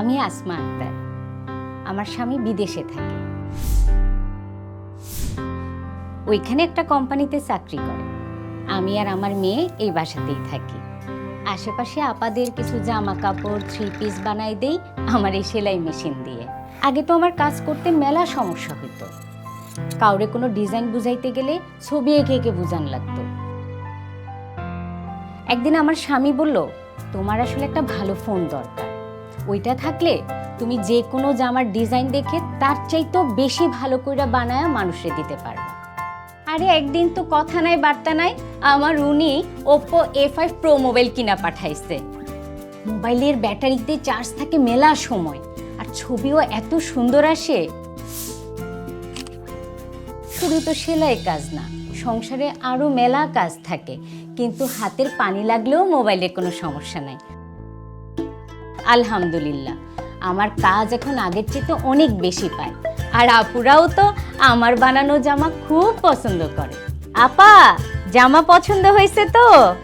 আমি আসমা আক্তার। আমার স্বামী বিদেশে থাকে। ওইখানে একটা কোম্পানিতে চাকরি করে। আমি আর আমার মেয়ে এই বাসাতেই থাকি। আশেপাশে আপাদের কিছু জামা কাপড় থ্রি পিস বানাই দেই, আমার এই সেলাই মেশিন দিয়ে। আগে তো আমার কাজ করতে মেলা সমস্যা হতো কাউরে কোনো ডিজাইন বুঝাইতে গেলে ছবি এঁকে এঁকে বুঝান লাগতো। একদিন আমার স্বামী বলল, তোমার আসলে একটা ভালো ফোন দরকার। ওইটা থাকলে তুমি যে কোনো জামার ডিজাইন দেখে তার চাইতেও বেশি ভালো করে বানায়া মানুষে দিতে পারবে। আরে একদিন তো কথা নাই, বার্তা নাই, আমার উনি Oppo A five pro mobile কিনা পাঠাইছে। মোবাইলের ব্যাটারিতে চার্জ থাকে মেলা সময়, আর ছবিও এত সুন্দর আসে। শুধু তো সেলাই কাজ না, সংসারে আরও মেলা কাজ থাকে, কিন্তু হাতের পানি লাগলেও মোবাইলে কোনো সমস্যা নাই। আলহামদুলিল্লাহ। আমার কাজ এখন আগের চেয়ে অনেক বেশি পায়। আর আপুরাও তো আমার বানানো জামা খুব পছন্দ করে। আপা, জামা পছন্দ হয়েছে তো?